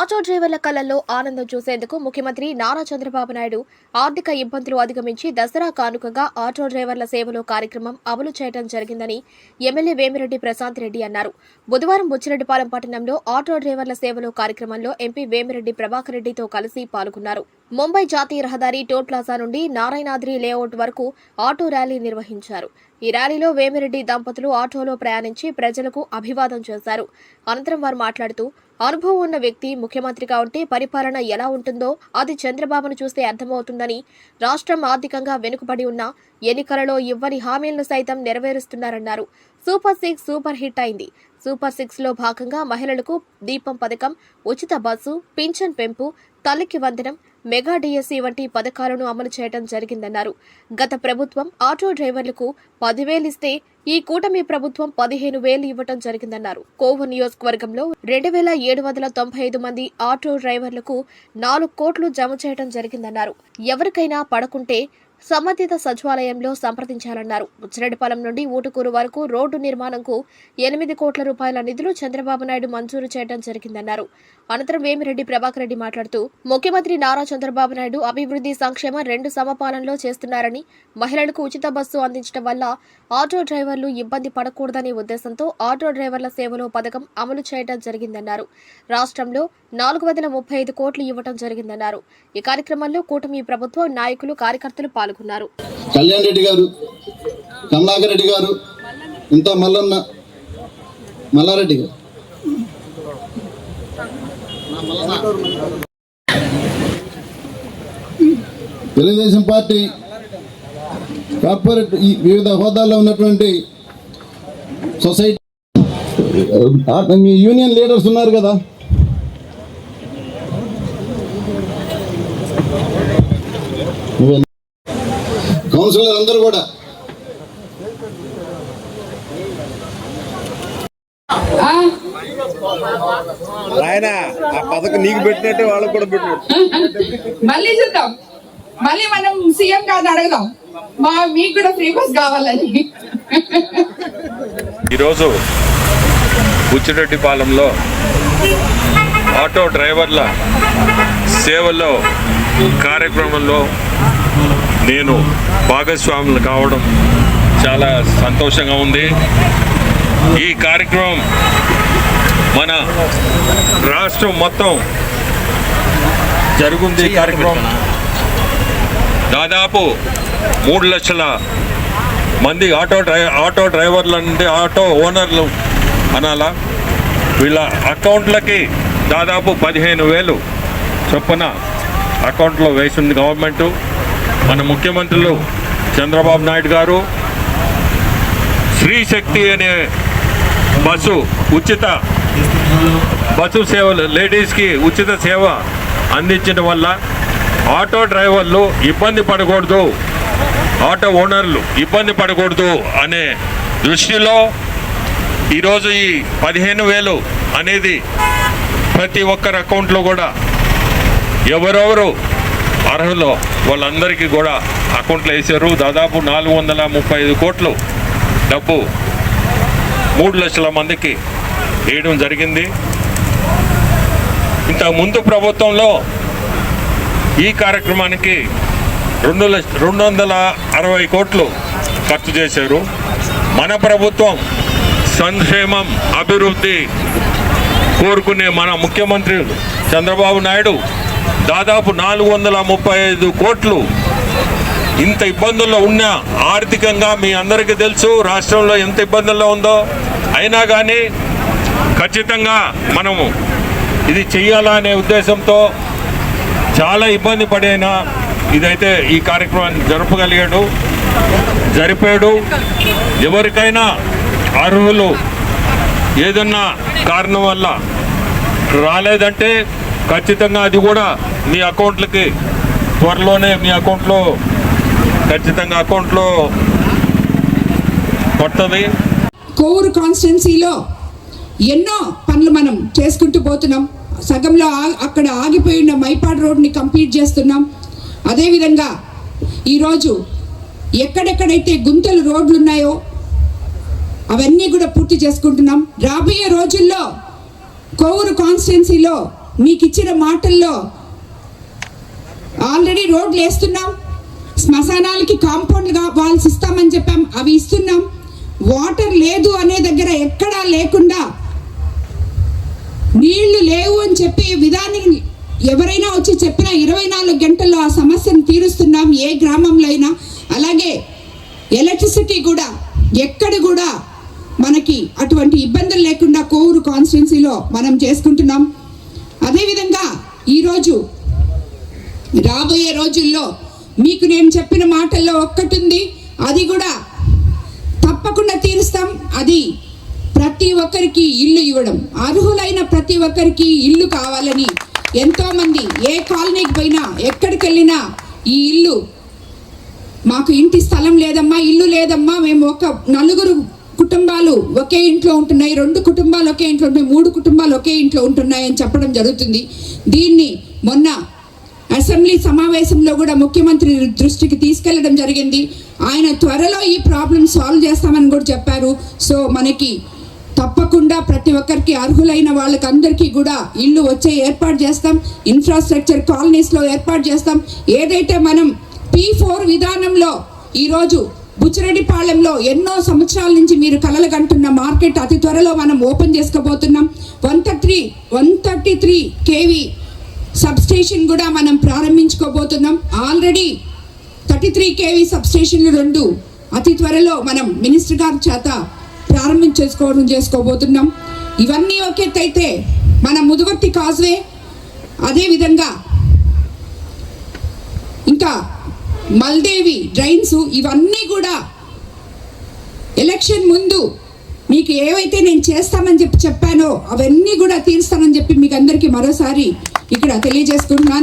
Auto డ్రైవర్ల కళ్ళల్లో ఆనందం చూసేందుకు ముఖ్యమంత్రి నారా చంద్రబాబు నాయుడు ఆర్థిక ఇబ్బందులు అధిగమించి దసరా కానుకగా ఆటో డ్రైవర్ల సేవలో కార్యక్రమం అమలు చేయడం జరిగిందని ఎమ్మెల్యే వేమిరెడ్డి ప్రశాంత్ రెడ్డి అన్నారు. బుధవారం బుచ్చిరెడ్డిపాలెం పట్టణంలో ఆటో డ్రైవర్ల సేవలో కార్యక్రమంలో ఎంపీ వేమిరెడ్డి ప్రభాకర్ రెడ్డితో కలిసి పాల్గొన్నారు. ముంబై జాతీయ రహదారి టోల్ ప్లాజా నుండి నారాయణాద్రి లేఅవుట్ వరకు ఆటో ర్యాలీ నిర్వహించారు. ఈ ర్యాలీలో వేమిరెడ్డి దంపతులు ఆటోలో ప్రయాణించి ప్రజలకు అభివాదం చేశారు. అనంతరం వారు మాట్లాడుతూ అనుభవం ఉన్న వ్యక్తి ముఖ్యమంత్రిగా ఉంటే పరిపాలన ఎలా ఉంటుందో అది చంద్రబాబును చూస్తే అర్థమవుతుందని రాష్ట్రం ఆర్థికంగా వెనుకబడి ఉన్న ఎన్నికలలో ఇవ్వని హామీలను సైతం నెరవేరుస్తున్నారన్నారు. సూపర్ సిక్స్ సూపర్ హిట్ అయింది. సూపర్ సిక్స్లో భాగంగా మహిళలకు దీపం పథకం ఉచిత బస్సు పింఛన్ పెంపు తల్లికి వందనం మెగా డిఎస్సి వంటి పథకాలను అమలు చేయడం జరిగిందన్నారు. గత ప్రభుత్వం ఆటో డ్రైవర్లకు పదివేలిస్తే ఈ కూటమి ప్రభుత్వం పదిహేను వేలు ఇవ్వటం జరిగిందన్నారు. కోవు నియోజకవర్గంలో రెండు వేల ఏడు వందల తొంభై ఐదు మంది ఆటో డ్రైవర్లకు నాలుగు కోట్లు జమ చేయడం జరిగిందన్నారు. ఎవరికైనా పడకుంటే సంబంధిత సచివాలయంలో సంప్రదించాలన్నారు. బుచ్చిరెడ్డిపాలెం నుండి ఊటుకూరు వరకు రోడ్డు నిర్మాణంకు ఎనిమిది కోట్ల రూపాయల నిధులు చంద్రబాబు నాయుడు మంజూరు చేయడం జరిగిందన్నారు. అనంతరం వేమిరెడ్డి ప్రభాకర్ రెడ్డి మాట్లాడుతూ ముఖ్యమంత్రి నారా చంద్రబాబు నాయుడు అభివృద్ధి సంక్షేమ రెండు సమపాలనలో చేస్తున్నారని మహిళలకు ఉచిత బస్సు అందించడం వల్ల ఆటో డ్రైవర్లు ఇబ్బంది పడకూడదనే ఉద్దేశంతో ఆటో డ్రైవర్ల సేవలో పథకం అమలు చేయడం జరిగిందన్నారు. రాష్ట్రంలో నాలుగు వందల ముప్పై ఐదు కోట్లు ఇవ్వడం జరిగిందన్నారు. ఈ కార్యక్రమంలో కూటమి ప్రభుత్వం నాయకులు కార్యకర్తలు పాల్గొన్నారు. కళ్యాణ్ రెడ్డి గారు కమలాకర్ రెడ్డి గారు ఇంత మల్లన్న మల్లారెడ్డి గారు. తెలుగుదేశం పార్టీ కార్పొరేట్ వివిధ హోదాల్లో ఉన్నటువంటి సొసైటీ మీ యూనియన్ లీడర్స్ ఉన్నారు కదా. నువ్వు కౌన్సిలర్ అందరూ కూడా ఆయన ఆ పథకం నీకు పెట్టినట్టే వాళ్ళకు కూడా పెట్టినట్టు. మళ్ళీ చూద్దాం. మళ్ళీ మనం సీఎం కాదు అడగదాం. మా మీకు కూడా ఫ్రీ బస్ కావాలని. ఈరోజు బుచ్చిరెడ్డిపాలెంలో ఆటో డ్రైవర్ల సేవల్లో కార్యక్రమంలో నేను భాగస్వాములు కావడం చాలా సంతోషంగా ఉంది. ఈ కార్యక్రమం మన రాష్ట్రం మొత్తం జరుగుంది కార్యక్రమం. దాదాపు మూడు లక్షల మంది ఆటో డ్రై ఆటో డ్రైవర్ల నుండి ఆటో ఓనర్లు అనాలా? వీళ్ళ అకౌంట్లకి దాదాపు పదిహేను వేలు చొప్పున అకౌంట్లో వేసింది గవర్నమెంటు. మన ముఖ్యమంత్రులు చంద్రబాబు నాయుడు గారు శ్రీశక్తి అనే బస్సు ఉచిత బస్సు సేవలు లేడీస్కి ఉచిత సేవ అందించడం వల్ల ఆటో డ్రైవర్లు ఇబ్బంది పడకూడదు ఆటో ఓనర్లు ఇబ్బంది పడకూడదు అనే దృష్టిలో ఈరోజు ఈ పదిహేను వేలు అనేది ప్రతి ఒక్కరి అకౌంట్లో కూడా ఎవరెవరు అర్హులు వాళ్ళందరికీ కూడా అకౌంట్లు వేసారు. దాదాపు నాలుగు వందల ముప్పై ఐదు కోట్లు డబ్బు మూడు లక్షల మందికి వేయడం జరిగింది. ఇంత ముందు ప్రభుత్వంలో ఈ కార్యక్రమానికి రెండు లక్ష రెండు వందల అరవై కోట్లు ఖర్చు చేశారు. మన ప్రభుత్వం సంక్షేమం అభివృద్ధి కోరుకునే మన ముఖ్యమంత్రి చంద్రబాబు నాయుడు దాదాపు నాలుగు వందల ముప్పై ఐదు కోట్లు ఇంత ఇబ్బందుల్లో ఉన్నా ఆర్థికంగా మీ అందరికీ తెలుసు రాష్ట్రంలో ఎంత ఇబ్బందుల్లో ఉందో. అయినా కానీ ఖచ్చితంగా మనము ఇది చెయ్యాలా అనే ఉద్దేశంతో చాలా ఇబ్బంది పడైనా ఇదైతే ఈ కార్యక్రమాన్ని జరపగలిగాడు. జరిపాడు. ఎవరికైనా అర్హులు ఏదన్నా కారణం వల్ల రాలేదంటే ఖచ్చితంగా అది కూడా మీ అకౌంట్లకి త్వరలోనే మీ అకౌంట్లో ఖచ్చితంగా అకౌంట్లో పడుతుంది. కోవూరు కాన్స్టిట్యున్సీలో ఎన్నో పనులు మనం చేసుకుంటూ పోతున్నాం. సగంలో ఆ- అక్కడ ఆగిపోయిన మైపాడ్ రోడ్ని కంప్లీట్ చేస్తున్నాం. అదేవిధంగా ఈరోజు ఎక్కడెక్కడైతే గుంతలు రోడ్లు ఉన్నాయో అవన్నీ కూడా పూర్తి చేసుకుంటున్నాం. రాబోయే రోజుల్లో కోవూరు కాన్స్టిట్యున్సీలో మీకు ఇచ్చిన మాటల్లో ఆల్రెడీ రోడ్లు వేస్తున్నాం శ్మశానాలకి కాంపౌండ్ వాల్స్ ఇస్తామని చెప్పాం అవి ఇస్తున్నాం. వాటర్ లేదు అనే దగ్గర ఎక్కడా లేకుండా నీళ్ళు లేవు అని చెప్పి విధానం ఎవరైనా వచ్చి చెప్పిన ఇరవై నాలుగు గంటల్లో ఆ సమస్యను తీరుస్తున్నాం ఏ గ్రామంలో అయినా. అలాగే ఎలక్ట్రిసిటీ కూడా ఎక్కడ కూడా మనకి అటువంటి ఇబ్బందులు లేకుండా కోవూరు కాన్స్టిట్యున్సీలో మనం చేసుకుంటున్నాం. అదేవిధంగా ఈరోజు రాబోయే రోజుల్లో మీకు నేను చెప్పిన మాటల్లో ఒక్కటి ఉంది అది కూడా తప్పకుండా తీరుస్తాం. అది ప్రతి ఒక్కరికి ఇల్లు ఇవ్వడం. అర్హులైన ప్రతి ఒక్కరికి ఇల్లు కావాలని ఎంతోమంది ఏ కాలనీకి పోయినా ఎక్కడికి వెళ్ళినా ఈ ఇల్లు మాకు ఇంటి స్థలం లేదమ్మా ఇల్లు లేదమ్మా మేము ఒక నలుగురు కుటుంబాలు ఒకే ఇంట్లో ఉంటున్నాయి రెండు కుటుంబాలు ఒకే ఇంట్లో ఉంటున్నాయి మూడు కుటుంబాలు ఒకే ఇంట్లో ఉంటున్నాయి అని చెప్పడం జరుగుతుంది. దీన్ని మొన్న అసెంబ్లీ సమావేశంలో కూడా ముఖ్యమంత్రి దృష్టికి తీసుకెళ్ళడం జరిగింది. ఆయన త్వరలో ఈ ప్రాబ్లం సాల్వ్ చేస్తామని కూడా చెప్పారు. సో మనకి తప్పకుండా ప్రతి ఒక్కరికి అర్హులైన వాళ్ళకి అందరికీ కూడా ఇల్లు వచ్చే ఏర్పాటు చేస్తాం. ఇన్ఫ్రాస్ట్రక్చర్ కాలనీస్లో ఏర్పాటు చేస్తాం. ఏదైతే మనం పీ ఫోర్ విధానంలో ఈరోజు బుచ్చిరెడ్డిపాళెంలో ఎన్నో సంవత్సరాల నుంచి మీరు కలలు కంటున్న మార్కెట్ అతి త్వరలో మనం ఓపెన్ చేసుకోబోతున్నాం. One thirty one thirty three KV substation కూడా మనం ప్రారంభించుకోబోతున్నాం. ఆల్రెడీ థర్టీ త్రీ కేవీ సబ్స్టేషన్లు రెండు అతి త్వరలో మనం మినిస్టర్ గారి చేత ప్రారంభించేసుకోవడం చేసుకోబోతున్నాం. ఇవన్నీ ఒకేతైతే మన ముదువర్తి కాజ్వే అదేవిధంగా ఇంకా మల్దేవి డ్రైన్స్ ఇవన్నీ కూడా ఎలక్షన్ ముందు మీకు ఏవైతే నేను చేస్తామని చెప్పి చెప్పానో అవన్నీ కూడా తీరుస్తానని చెప్పి మీకు అందరికీ మరోసారి ఇక్కడ తెలియజేసుకుంటున్నాను